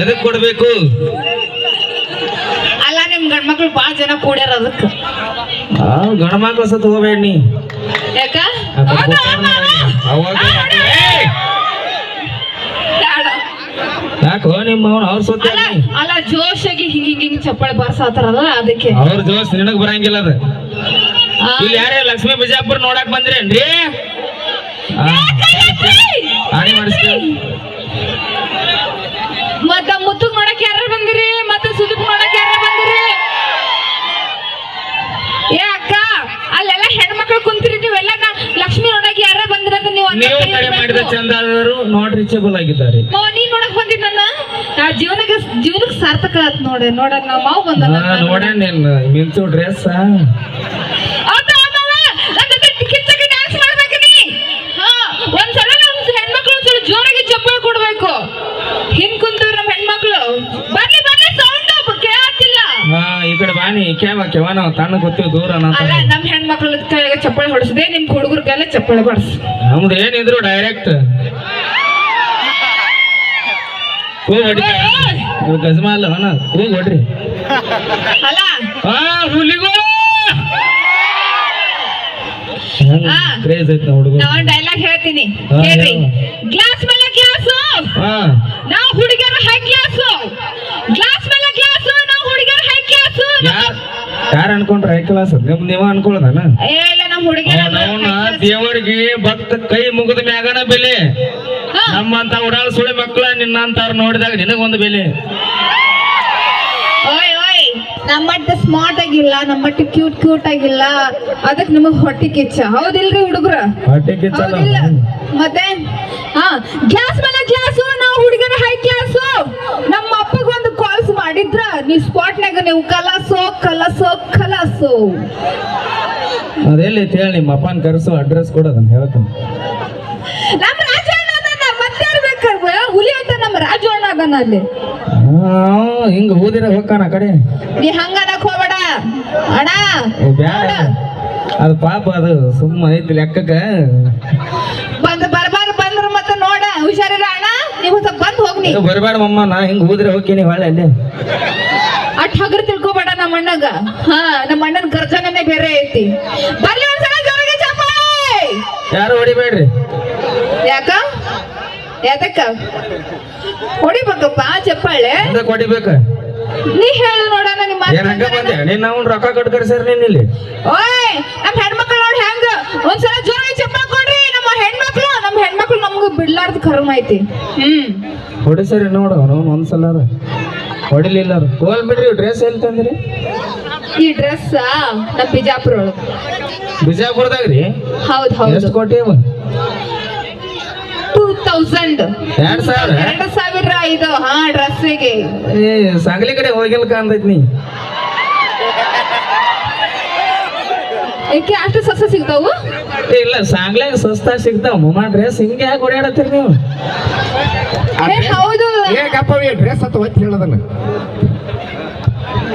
ಎದಕ್ ಕೊಡ್ಬೇಕು? ಅಲ್ಲ ನಿಮ್ ಗಂಡ್ಮಕ್ಳು ಬಾಳ ಜನ ಕೂಡ್ಯಾರ ಅದಕ್ಕೆ. ಗಂಡ ಮಕ್ಳು ಸತ್ ಹೋಗ್ಬೇಡ ನೀ. ಯಾಕ. ಅವಾಗ ಯಾಕೋ ನಿಮ್ಮ ಅವ್ನ ಅವ್ರ ಸೊತ್ತ ಅಲ್ಲ ಜೋಶಾಗಿ ಹಿಂಗ ಹಿಂಗ ಹಿಂಗ್ ಚಪ್ಪಾಳೆ ಬಾರ್ಸಾತಾರಲ್ಲ ಅದಕ್ಕೆ. ಅವ್ರ ಜೋಶ್ ನಿನಗ್ ಬರಂಗಿಲ್ಲ ಅದ. ಇಲ್ಲಿ ಯಾರೇ ಲಕ್ಷ್ಮೀ ಬಿಜಾಪುರ ನೋಡಕ್ ಬಂದ್ರೇನ್ರಿ ಆಣಿ ಮಾಡಿಸ್ತೀವಿ ಮುತ್ತುಗ್ ಮಾಡಕ್ ಯಾರ ಬಂದಿರಿ? ಮತ್ತೆ ಸುದೀಪ್ ಮಾಡಕ್ ಯಾರ ಬಂದಿರಿ? ಏ ಅಕ್ಕ ಅಲ್ಲೆಲ್ಲ ಹೆಣ್ಮಕ್ಳು ಕುಂತಿರಿ ನೀವೆಲ್ಲ ನಾ- ಲಕ್ಷ್ಮಿ ನೋಡಕ್ ಯಾರ ಬಂದಿರ ಅಂತ ನೀವು ನೀವು ಕರೆ ಮಾಡಿದ ಚಂದಾದರು ನಾಟ್ ರೀಚಬಲ್ ಆಗಿದ್ದಾರೆ. ಮಾವ ನೀನ್ ನೋಡಕ್ ಬಂದಿ ನನ್ನ? ನಾ ಜೀವನಕ್ಕೆ ಜೀವನಕ್ಕೆ ಸಾರ್ಥಕ ಆತ್ ನೋಡ ನೋಡ ನಾವ್ ಮಾವು ಬಂದ ನೋಡ್ಯಾನ ನೀನ್ ಮಿಂಚು ಡ್ರೆಸ್ ಡ್ಯಾನ್ಸ್ ಮಾಡ್ಬೇಕು ನೀ ಹಾ ಒಂದ್ಸಲ ನಮ್ ಹೆಣ್ಮಕ್ಳು ಒಂದ್ಸಲ ಜೋರಾಗಿ ಚಪ್ಪಲ್ ಕೊಡ್ಬೇಕು ಹಿಂದ್ ಕುಂತವ್ರ ನಮ್ ಹೆಣ್ಮಕ್ಳು ಬರ್ಲಿ ಬರ್ಲಿ ಸೌಂಡ್ ಕೇಳತ್ತಿಲ್ಲ ಹಾ ಕೇವ ಕೇವ ನಾವು ತಣ್ಣ ಗೊತ್ತೀವಿ ದೂರ ಅಲ್ಲ ನಮ್ ಹೆಣ್ಮಕ್ಳ ಚಪ್ಪಳೆ ಹೊಡಿಸದೆ ನಿಮ್ ಹುಡುಗರಿಗೆಲ್ಲ ಚಪ್ಪಳೆ ಹೊಡ್ಸ್. ನಮ್ದು ಏನಿದ್ರು ಡೈರೆಕ್ಟ್ ಹೋಗಿ ಹೊಡಿ. ಗಜಮಾ ಅಲ್ಲ ಹೋಗಿ ಹೊಡ್ರಿ. ಅಲ್ಲ. ಹಾ ಹುಲಿಗೋ! ಕ್ರೇಜ್ ಐತ್ ನಾ ಹುಡುಗ ನಾನು ಡೈಲಾಗ್ ಹೇಳ್ತೀನಿ. ಕೇಳ್ರಿ. ಗ್ಲಾಸ್ ಮೇಲೆ ಗ್ಲಾಸು. ಹಾ. ನಾವು ಹುಡುಗರು ಹೈ ಗ್ಲಾಸ್. ಗ್ಲಾಸು ನಾವು ಹುಡುಗರು ಹೈ ಕ್ಲಾಸು ಯಾರ್? ಯಾರು ಅನ್ಕೊಂಡ್ರ ಹೈ ಕ್ಲಾಸ್ ನಿಮ್ ನೀವ ಅನ್ಕೊಳ್ಳೋದನ ಏ ಇಲ್ಲ ನಮ್ಮ ಹುಡುಗರ ಅವನವನ ದೇವರಿಗೆ ಭಕ್ತ ಕೈ ಮುಗಿದ ಮ್ಯಾಗನ ಬೆಲೆ. ನಮ್ಮಂತ ಉಡಾಳ ಸುಳಿ ಮಕ್ಕಳ ನಿನ್ನಂತಾರ ನೋಡಿದಾಗ ನಿನಗೊಂದು ಬೆಲೆ. ಓಯ್ ಓಯ್. ನಮ್ಮಟ್ಟ ಸ್ಮಾರ್ಟ್ ಆಗಿಲ್ಲ ನಮ್ಮಟ್ಟ ಕ್ಯೂಟ್ ಕ್ಯೂಟ್ ಆಗಿಲ್ಲ. ಅದಕ್ಕೆ ನಮಗ್ ಹೊಟ್ಟೆ ಕಿಚ್ಚ. ಹೌದಿಲ್ರಿ ಹುಡುಗ್ರ? ಹೊಟ್ಟೆ ಕಿಚ್ಚಲ್ಲ. ಹೌದಿಲ್ಲ. ಮತ್ತೆ? ಹಾ ಗ್ಲಾಸ್ ಮೇಲೆ ಗ್ಲಾಸು ನಾವು ಹುಡುಗರ ಹೈ ಕ್ಲಾಸು ನೀವ್ ಸ್ಪಾಟ್ನಾಗ ನೀವು ಕಲಸೋ ಕಲಸೋ ಕಲಸೋ. ಅದೆಲ್ಲಿ ಹೇಳಿ ನಿಮ್ಮ ಅಪ್ಪನ ಕರೆಸು ಅಡ್ರೆಸ್ ಕೊಡೋದನ್ನ ಹೇಳ್ತಾನೆ. ನಮ್ಮ ರಾಜಣ್ಣ ಮತ್ತೆ ಹುಲಿ ಅಂತ ನಮ್ಮ ರಾಜು ಅಣ್ಣ ಅದನ್ನ ಅಲ್ಲಿ. ಹಿಂಗ ಊದಿರ ಹೋಗ್ಕಾನ ಕಡೆ. ನೀ ಹಂಗ ಅನ್ನಕ್ ಹೋಗ್ಬೇಡ. ಅಣ್ಣ ಏ, ಬ್ಯಾಡ. ಅದು ಪಾಪ ಅದು ಸುಮ್ಮ ಐತಿ ಲೆಕ್ಕಕ್ಕ. ಬಂದ್ ಬರ್ಬಾರ ಬಂದ್ರ ಮತ್ತೆ ನೋಡ ಹುಷಾರಿಲ್ಲ ಅಣ್ಣ ನೀವು ಸ್ವಲ್ಪ ಬಂದ್ ಹೋಗ್ನಿ. ಬರಬೇಡ ಮಮ್ಮ ನಾ ಹಿಂಗ ಊದಿರ ಹೋಗ್ತೀನಿ ಹೊಳೆ ಅಲ್ಲಿ. ಅಟ್ ಹಗರ್ ತಿಳ್ಕೊಬೇಡ ನಮ್ಮ ಅಣ್ಣಗ. ಹಾ ನಮ್ಮ ಅಣ್ಣನ ಖರ್ಚನೇ ಬೇರೆ ಐತಿ. ಬರ್ಲಿ ಒಂದ್ಸಲ ಜೋರಿಗೆ ಚಪ್ಪಾಳೆ. ಯಾರು ಹೊಡಿಬೇಡ್ರಿ? ಯಾಕ? ಯಾತಕ್ಕ? ಹೊಡಿಬೇಕಪ್ಪ ಚಪ್ಪಾಳೆ. ಹೊಡಿಬೇಕ? ನೀ ಹೇಳು ನೋಡೋಣ ನಿಮ್ಮ ಏನ್ ಹಂಗ ಬಂದೆ? ನೀನ್ ನಾವು ರೊಕ್ಕ ಕೊಟ್ಟು ಸರ್ ನೀನ್ ಇಲ್ಲಿ? ಓಯ್ ನಮ್ಮ ಹೆಣ್ಮಕ್ಳು ನೋಡಿ ಹೆಂಗ? ಒಂದ್ಸಲ ಜೋರಾಗಿ ಚಪ್ಪಾಳೆ ಕೊಡ್ರಿ. ನಮ್ಮ ಹೆಣ್ಮಕ್ಳು ನಮ್ಮ ಹೆಣ್ಮಕ್ಳು ನಮ್ಗೆ ಬಿಡ್ಲಾರ್ದ ಕರ್ಮ ಐತಿ. ಹ್ಮ್. ಹೊಡಿ ಸರಿ ನೋಡ ಒಂದ್ಸಲ ಹೊಡಿಲಿಲ್ಲ. ಹೋಲ್ ಬಿಡ್ರಿ ಡ್ರೆಸ್ ಎಲ್ಲಿ ತಂದ್ರಿ? ಈ ಡ್ರೆಸ್ ನಮ್ಮ ಬಿಜಾಪುರ ಒಳಗ ಬಿಜಾಪುರದಾಗ ರೀ ಹೌದ್ ಹೌದು. ಎಷ್ಟು ಕೊಟ್ಟಿವ ಟೂ ತೌಸಂಡ್ ಎರಡ್ ಸಾವಿರ? ಎರಡು ಸಾವಿರ ಇದು ಹಾ ಡ್ರೆಸ್ಸಿಗೆ ಏ ಸಾಂಗ್ಲಿ ಕಡೆ ಹೋಗಿಲ್ಲ ಕಾಣ್ತೈತಿ ನೀ. ಏಕೆ ಅಷ್ಟು ಸಸ ಸಿಗ್ತಾವು? ಇಲ್ಲ ಸಾಂಗ್ಲಾಗ ಸಸ್ತಾ ಸಿಗ್ತಾವ. ಮುಮ್ಮ ಡ್ರೆಸ್ ಹಿಂಗೆ ಯಾಕೆ ಓಡಾಡತ್ತೀರಿ ನೀವು? ಹೌದು ಹೇಗಪ್ಪ ಡ್ರೆಸ್ ಅಂತ ಒತ್ತಿ ಹೇಳೋದನ್ನ?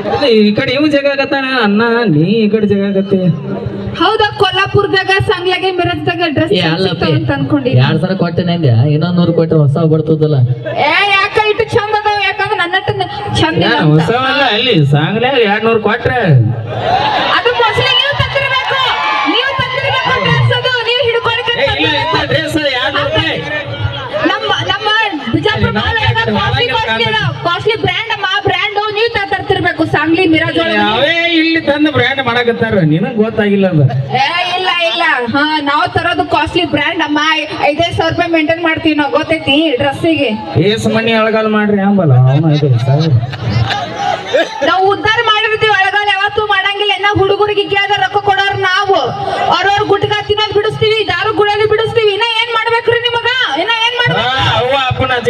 ಇಲ್ಲ, ಈ ಕಡೆ ಇವ್ ಜಗ ಆಗತ್ತಾನ? ಅನ್ನ ನೀ ಈ ಕಡೆ ಜಗ ಆಗತ್ತಿ. ಹೌದಾ? ಕೊಲ್ಲಾಪುರದಾಗ ಸಂಗ್ಲಾಗೆ ಮಿರಜ್ದಾಗ ಡ್ರೆಸ್ ಅಂತ ಅನ್ಕೊಂಡಿ ಎರಡ್ ಸಲ ಕೊಟ್ಟೆ ನಂದೆ. ಇನ್ನೊಂದ್ ನೂರು ಕೊಟ್ಟೆ ಹೊಸ ಬರ್ತದಲ್ಲ. ಏ ಯಾಕ ಇಟ್ಟು ಚಂದ ಅದಾವ? ಯಾಕಂದ್ರೆ ನನ್ನ ಚಂದ ಹೊಸವಲ್ಲ ಅಲ್ಲಿ ಸಾಂಗ್ಲಾಗ ಎರಡ್ ನೂರು ಕೊಟ್ರೆ. ಅದು ಕಾಸ್ಟ್ಲಿ ಬ್ರ್ಯಾಂಡ್ ಅಮ್ಮ ಬ್ರ್ಯಾಂಡ್ ನೀವು ತರ್ತಿರ್ಬೇಕು. ಸಾಂಗ್ಲಿ ಮಿರಾಜ್ ಯಾವೇ ಇಲ್ಲಿ ತಂದು ಬ್ರ್ಯಾಂಡ್ ಮಾಡಕತ್ತಾರ. ನಿನಗ್ ಗೊತ್ತಾಗಿಲ್ಲ ಅದು. ಇಲ್ಲ ಇಲ್ಲ. ಹಾ ನಾವ್ ತರೋದು ಕಾಸ್ಟ್ಲಿ ಬ್ರ್ಯಾಂಡ್ ಅಮ್ಮ ಐದೈದು ಸಾವಿರ ರೂಪಾಯಿ ಮೇಂಟೈನ್ ಮಾಡ್ತೀವಿ ನಾವು ಗೊತ್ತೈತಿ ಡ್ರೆಸ್ಸಿಗೆ. ಏಸ್ ಮನಿ ಅಳಗಾಲ ಮಾಡ್ರಿ ಅಂಬಲ್ಲ ಅವನು ಐದು ಸಾವಿರ ನಾವು ಉದ್ಧಾರ ಮಾಡಿರ್ತೀವಿ ಒಳಗಾಲ ಯಾವತ್ತೂ ಮಾಡಂಗಿಲ್ಲ. ಇನ್ನ ಹುಡುಗರಿಗೆ ಕೇಳ್ದ ರೊಕ್ಕ ಕೊಡೋರು ನಾವು. ಅವ್ರವ್ರ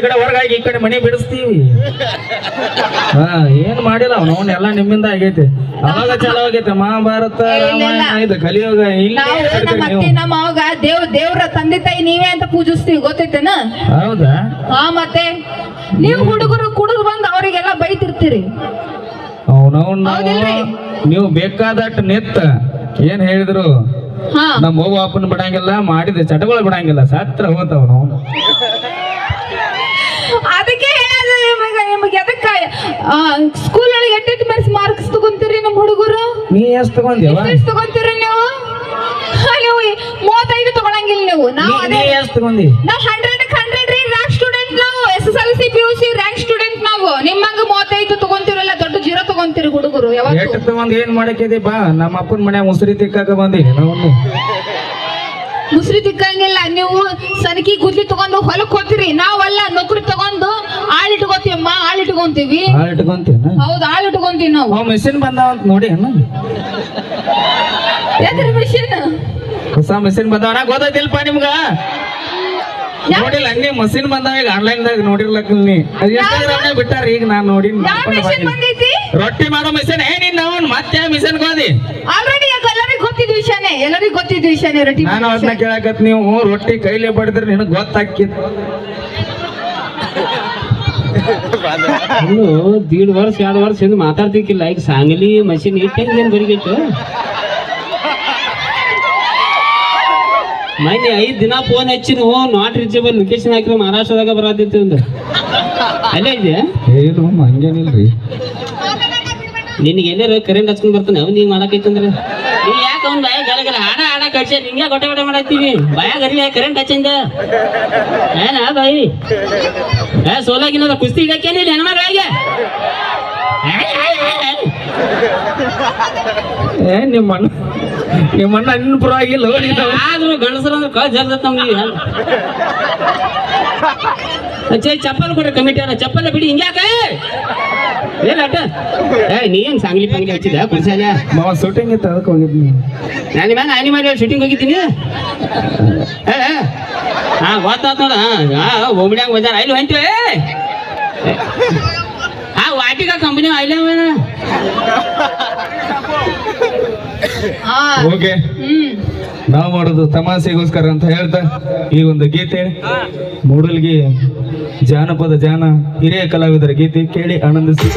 ಕಡೆ ಹೊರಗಾಗಿ ಈ ಕಡೆ ಮನೆ ಬಿಡಿಸ್ತೀವಿ. ಹಾ ಏನ್ ಮಾಡಿಲ್ಲ ಅವನು ಎಲ್ಲ ಎಲ್ಲಾ ನಿಮ್ಮಿಂದ ಆಗೈತೆ. ಅವಾಗ ಚಲೋ ಆಗೈತೆ. ಮಹಾಭಾರತ. ರಾಮಾಯಣ ಇದು ಕಲಿಯುಗ ಇಲ್ಲ ನಮ್ಮ ಅವಾಗ ದೇವ್ ದೇವ್ರ ತಂದೆ ತಾಯಿ ನೀವೇ ಅಂತ ಪೂಜಿಸ್ತೀವಿ ಗೊತ್ತೈತೆನ? ಹೌದಾ? ಹಾ ಮತ್ತೆ ನೀವು ಹುಡುಗರು ಕುಡಿದು ಬಂದು ಅವರಿಗೆಲ್ಲ ಬೈತಿರ್ತೀರಿ? ನೀವು ಬೇಕಾದಟ್ಟು ನಿತ್ತ ಏನ್ ಹೇಳಿದ್ರು? ನಮ್ಮ ಹೋಗುವ ಅಪ್ಪನ ಬಿಡಂಗಿಲ್ಲ ಮಾಡಿದ ಚಟಗಳು ಬಿಡಂಗಿಲ್ಲ ಸತ್ರ ಹೋತಾವ ನಾವು ಅದಕ್ಕೆ ಹೇಳೋದು ನಿಮಗೆ ನಿಮ್ಮ ಸ್ಕೂಲ್ ಒಳಗೆ ಮೆರ್ಸ್ ಮಾರ್ಕ್ಸ್ ತಗೊಂತೀರಿ ನಮ್ಮ ಹುಡುಗರು? ನೀ ಎಷ್ಟು ತಗೊಂದೇವ ಎಷ್ಟು ತಗೊಂತೀರಿ ನೀವು? ನೀವು ಮೂವತ್ತೈದು ತಗೊಳಂಗಿಲ್ಲ ನೀವು. ನಾವು ಅದೇ ಎಷ್ಟು ತಗೊಂಡಿ ನಾವು ಹಂಡ್ರೆಡ್ ಹಂಡ್ರೆಡ್ ರೀ ರ್ಯಾಂಕ್ ಸ್ಟೂಡೆಂಟ್ ನಾವು. S S L C P U C rank student ನಾವು. ನಿಮ್ಮಂಗ ಮೂವತ್ತೈದು ತಗೊಂತಿರಲ್ಲ ದೊಡ್ಡ ಜೀರೋ ತಗೊಂತೀರಿ ಹುಡುಗರು ಯಾವಾಗ ತಗೊಂಡ್ ಏನ್ ಮಾಡಕ್ಕಿದೆ? ಬಾ ನಮ್ಮ ಅಪ್ಪನ ಮನೆ ಮುಸುರಿ ತಿಕ್ಕಾಕ ಬಂದಿ. ನಾವು ಮುಸ್ರಿ ತಿಕ್ಕಂಗಿಲ್ಲ ನೀವು ಸನಕಿ ಗುದ್ಲಿ ತಗೊಂಡು ಹೊಲಕ್ಕೆ ಹೋಗ್ತೀರಿ. ನಾವಲ್ಲ ನೌಕರಿ ತಗೊಂಡು ಇಟ್ಕೊಂತೀವಿ ಹಾಳು ಇಟ್ಕೊಂತೀನ ಹೌದು ಆಳ್ ಇಟ್ಕೊಂತೀವಿ ನಾವು. ಅವ್ ಮೆಷಿನ್ ಬಂದಾವ ಅಂತ ನೋಡಿ ಅಣ್ಣ. ಯಾವ್ದ್ರ ಮಿಷನ್ ಹೊಸ ಮೆಷಿನ್ ಬಂದಾವ. ಗೊತ್ತೈತಿಲ್ಪ ನಿಮ್ಗ? ನೋಡಿಲ್ಲ ಹಂಗೆ ಮಷಿನ್ ಬಂದಾವ ಈಗ ಆನ್ಲೈನ್ ದಾಗ ನೋಡಿರ್ಲಕ್ಕ ನೀ. ಇನ್ಸ್ಟಾಗ್ರಾಮ್ ಬಿಟ್ಟಾರ ಈಗ ನಾನು ನೋಡಿ ಯಾವ ಮಿಷನ್ ಬಂದೈತಿ? ರೊಟ್ಟಿ ಮಾಡೋ ಮಿಷನ್ ಏ ನಿನ್ನ ಅವನ್? ಮತ್ತೆ ಮಿಷನ್ ಗೋದಿ ಆಲ್ರೆಡಿ ಎಲ್ಲರಿಗೂ ಗೊತ್ತಿದ್ ವಿಷಯನೇ? ಎಲ್ಲರಿಗೂ ಗೊತ್ತಿದ್ ವಿಷಯನೇ ರೊಟ್ಟಿ ನಾನು ಅದನ್ನ ಕೇಳಕತ್ ನೀವು. ರೊಟ್ಟಿ ಕೈಲಿ ಬಡಿದ್ರೆ ನಿನಗ್ ಗೊತ್ತಾಕಿತ್ ಇನ್ನು ದೀಡ್ ವರ್ಷ ಎರಡು ವರ್ಷ ಹಿಂದೆ ಮಾತಾಡ್ತಿಕ್ಕಿಲ್ಲ ಈಗ ಸಾಂಗ್ಲಿ ಮಷಿನ್ ಇಟ್ಟಂಗೆ ಏನು ಬರಿಗಿಟ್ಟು ಮೊನ್ನೆ ಐದು ದಿನ ಫೋನ್ ಹಚ್ಚಿ ನೀವು ನಾಟ್ ರೀಚೇಬಲ್ ಲೊಕೇಶನ್ ಹಾಕಿದ್ರೆ ಮಹಾರಾಷ್ಟ್ರದಾಗ ಬರತ್ತಿತ್ತು ಅಂದ್ರೆ. ಅಲ್ಲೇ ಇದೆಯಾ? ಏನು ಹಂಗೇನಿಲ್ರಿ ನಿನ್ಗೆ ಎಲ್ಲಾರ ಕರೆಂಟ್ ಹಚ್ಕೊಂಡ್ ಬರ್ತಾನೆ? ಅವ್ನು ನೀನು ಮಾಡಕೈತಂದ್ರೆ? ನೀ ಯಾಕೆ ಅವ್ನ ಬಾಯ ಗಲಗಲ ಹಾಡ ಹಾಡ ಹಿಂಗೆ ಗೊಟ್ಟೆ ಗೊಟ್ಟೆ ಮಾಡತ್ತೀವಿ ಬಾಯ ಗರಿ ಕರೆಂಟ್ ಹಚ್ಚಿಂದ. ಏನ ಬಾಯಿ. ಏ ಸೋಲಾಗಿಲ್ಲ ಕುಸ್ತಿ ಹಿಡಕ್ಕೇನಿಲ್ಲ ಹೆಣ್ಮಗಳಿಗೆ ಏ ನಿಮ್ಮ ಅಣ್ಣ ನಿಮ್ಮ ಅಣ್ಣ ನಿನ್ನ ಪರವಾಗಿಲ್ಲ. ಆದ್ರೂ ಗಂಡಸರು ಅಂದ್ರೆ ಕಳ್ ಜರ್ದತ್ ನಮ್ಗೆ. ಚಪ್ಪಲ್ ಕೊಡ್ರಿ ಕಮಿಟಿ ಅಲ್ಲ ಚಪ್ಪಲ್ ಬಿಡಿ ಹಿಂಗ್ಯಾಕ? ಏನ್ ಅಟ್ಟ ಏ ನೀ ಏನ್ ಸಾಂಗ್ಲಿ ಪಂಗ್ಲಿ ಹಚ್ಚಿದ ಕುರ್ಸಾಲ ಮಾವ ಶೂಟಿಂಗ್ ಇತ್ತು ಅದಕ್ಕೆ ಹೋಗಿದ್ನಿ ನಾನು ಮ್ಯಾಗ ಆನಿ ಮಾಡಿ ಶೂಟಿಂಗ್ ಹೋಗಿದ್ದೀನಿ. ಹಾ ಗೊತ್ತಾತ್ ನೋಡ ಹಾ ಒಬ್ಬಡ್ಯಾಗ ಬಂದಾರ ಅಲ್ಲಿ ಹೊಂಟಿವೆ ಹಾ ವಾಟಿಕ ಕಂಪನಿ ಹಾ ಓಕೆ. ನಾವು ಮಾಡೋದು ತಮಾಷೆಗೋಸ್ಕರ ಅಂತ ಹೇಳ್ತಾ ಈ ಒಂದು ಗೀತೆ ಮೂಡಲ್ಗಿ ಜಾನಪದ ಜಾನ ಹಿರಿಯ ಕಲಾವಿದರ ಗೀತೆ ಕೇಳಿ ಆನಂದಿಸಿ.